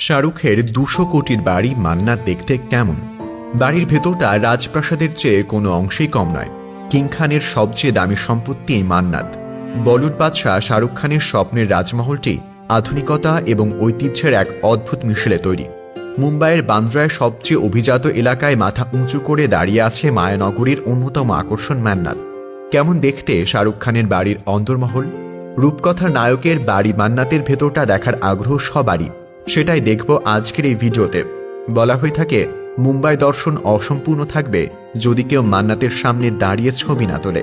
শাহরুখের দুশো কোটির বাড়ি মান্নাত দেখতে কেমন? বাড়ির ভেতরটা রাজপ্রাসাদের চেয়ে কোনো অংশেই কম নয়। কিং খানের সবচেয়ে দামি সম্পত্তি মান্নাত বলিউড বাদশাহ শাহরুখ খানের স্বপ্নের রাজমহলটি আধুনিকতা এবং ঐতিহ্যের এক অদ্ভুত মিশেলে তৈরি। মুম্বাইয়ের বান্দ্রায় সবচেয়ে অভিজাত এলাকায় মাথা উঁচু করে দাঁড়িয়ে আছে মায়ানগরীর অন্যতম আকর্ষণ মান্নাত কেমন দেখতে শাহরুখ খানের বাড়ির অন্তর্মহল? রূপকথার নায়কের বাড়ি মান্নাতের ভেতরটা দেখার আগ্রহ সবারই। সেটাই দেখব আজকের এই ভিডিওতে। বলা হয়ে থাকে, মুম্বাই দর্শন অসম্পূর্ণ থাকবে যদি কেউ মান্নাতের সামনে দাঁড়িয়ে ছবি না তোলে।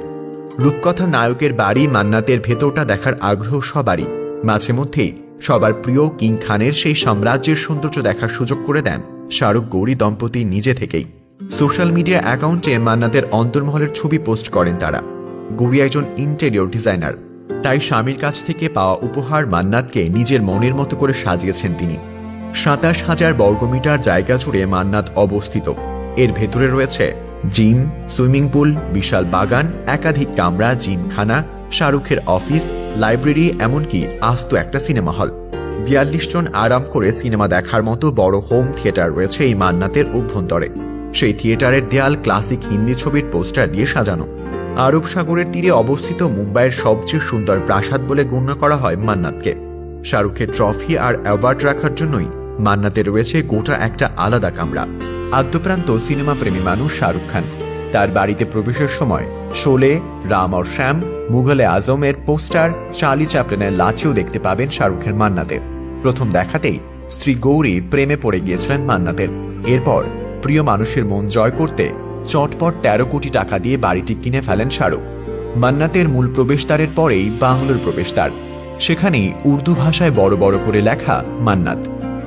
রূপকথার নায়কের বাড়ি মান্নাতের ভেতরটা দেখার আগ্রহ সবারই। মাঝে মধ্যেই সবার প্রিয় কিং খানের সেই সাম্রাজ্যের সৌন্দর্য দেখার সুযোগ করে দেন শাহরুখ গৌরী দম্পতি নিজে থেকেই। সোশ্যাল মিডিয়া অ্যাকাউন্টে মান্নাতের অন্তর্মহলের ছবি পোস্ট করেন তারা। গৌরী একজন ইন্টেরিয়র ডিজাইনার তাই স্বামীর কাছ থেকে পাওয়া উপহার মান্নাতকে নিজের মনের মতো করে সাজিয়েছেন তিনি। সাতাশ হাজার বর্গমিটার জায়গা জুড়ে মান্নাত অবস্থিত। এর ভেতরে রয়েছে জিম, সুইমিং পুল, বিশাল বাগান, একাধিক কামরা, জিমখানা, শাহরুখের অফিস, লাইব্রেরি, এমনকি আস্ত একটা সিনেমা হল। বিয়াল্লিশ জন আরাম করে সিনেমা দেখার মতো বড় হোম থিয়েটার রয়েছে এই মান্নাতের অভ্যন্তরে। সেই থিয়েটারের দেয়াল ক্লাসিক হিন্দি ছবির পোস্টার দিয়ে সাজানো। আরব সাগরের তীরে অবস্থিত মুম্বাইয়ের সবচেয়ে সুন্দর প্রাসাদ বলে গণ্য করা হয় মান্নাতকে। শাহরুখের ট্রফি আর অ্যাওয়ার্ড রাখার জন্যই মান্নাতে রয়েছে গোটা একটা আলাদা কামরা। আদ্যপ্রান্ত সিনেমা প্রেমী মানুষ শাহরুখ খান। তার বাড়িতে প্রবেশের সময় শোলে, রাম আর শ্যাম, মুঘলে আজমের পোস্টার, চার্লি চ্যাপলিনের লাচিও দেখতে পাবেন শাহরুখের মান্নাতে। প্রথম দেখাতেই স্ত্রী গৌরী প্রেমে পড়ে গিয়েছিলেন মান্নাতের। এরপর প্রিয় মানুষের মন জয় করতে চটপট তেরো কোটি টাকা দিয়ে বাড়িটি কিনে ফেলেন শাহরুখ। মান্নাতের মূল প্রবেশদ্বারের পরেই বাংলোর প্রবেশদ্বার। সেখানেই উর্দু ভাষায় বড় বড় করে লেখা মান্নাত।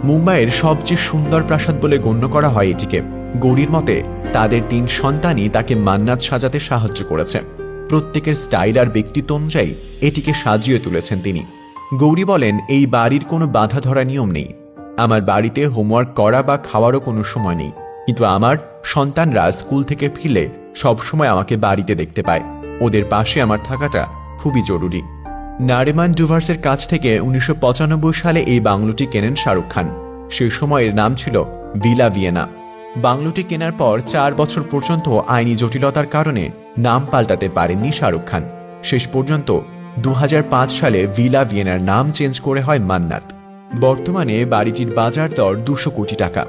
মুম্বাইয়ের সবচেয়ে সুন্দর প্রাসাদ বলে গণ্য করা হয় এটিকে। গৌরীর মতে, তাদের তিন সন্তানই তাকে মান্নাত সাজাতে সাহায্য করেছে। প্রত্যেকের স্টাইল আর ব্যক্তিত্ব অনুযায়ী এটিকে সাজিয়ে তুলেছেন তিনি। গৌরী বলেন, এই বাড়ির কোনো বাধা ধরা নিয়ম নেই। আমার বাড়িতে হোমওয়ার্ক করা বা খাওয়ারও কোনো সময় নেই। কিন্তু আমার সন্তানরা স্কুল থেকে ফিরলে সবসময় আমাকে বাড়িতে দেখতে পায়। ওদের পাশে আমার থাকাটা খুবই জরুরি। নারেমান ডুভার্সের কাছ থেকে উনিশশো পঁচানব্বই সালে এই বাংলোটি কেনেন শাহরুখ খান। সে সময় এর নাম ছিল ভিলা ভিয়েনা। বাংলোটি কেনার পর চার বছর পর্যন্ত আইনি জটিলতার কারণে নাম পাল্টাতে পারেননি শাহরুখ খান। শেষ পর্যন্ত দু হাজার পাঁচ সালে ভিলা ভিয়েনার নাম চেঞ্জ করে হয় মান্নাত। বর্তমানে বাড়িটির বাজার দর দুশো কোটি টাকা।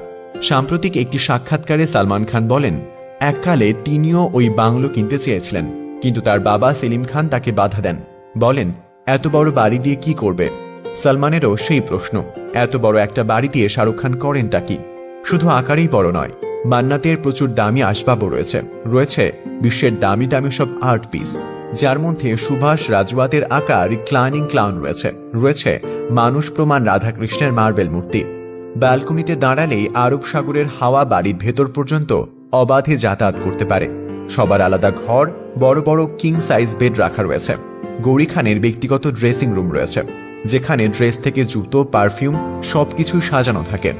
সাম্প্রতিক একটি সাক্ষাৎকারে সালমান খান বলেন, এককালে তিনিও ওই বাংলো কিনতে চেয়েছিলেন, কিন্তু তার বাবা সেলিম খান তাকে বাধা দেন। বলেন, এত বড় বাড়ি দিয়ে কি করবে? সালমানেরও সেই প্রশ্ন, এত বড় একটা বাড়ি দিয়ে শাহরুখ খান করেন করেনটা কি? শুধু আকারেই বড় নয়, মান্নাতের প্রচুর দামি আসবাবও রয়েছে। রয়েছে বিশ্বের দামি দামি সব আর্ট পিস, যার মধ্যে সুভাষ রাজওয়াতের আঁকা রিক্লাইনিং ক্লাউন রয়েছে। রয়েছে মানুষ প্রমাণ রাধাকৃষ্ণের মার্বেল মূর্তি। ব্যালকনিতে দাঁড়ালেই আরব সাগরের হাওয়া বাড়ির ভেতর পর্যন্ত অবাধে যাতায়াত করতে পারে। সবার আলাদা ঘর, বড় বড় কিং সাইজ বেড রাখা রয়েছে। গৌরী খানের ব্যক্তিগত ড্রেসিং রুম রয়েছে, যেখানে ড্রেস থেকে জুতো পারফিউম সবকিছু সাজানো থাকে।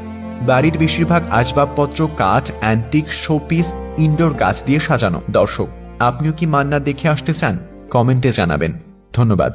বাড়ির বেশিরভাগ আসবাবপত্র কাঠ অ্যান্টিক শোপিস ইনডোর গাছ দিয়ে সাজানো। দর্শক, আপনিও কি মান্না দেখে আসতে চান? কমেন্টে জানাবেন। ধন্যবাদ।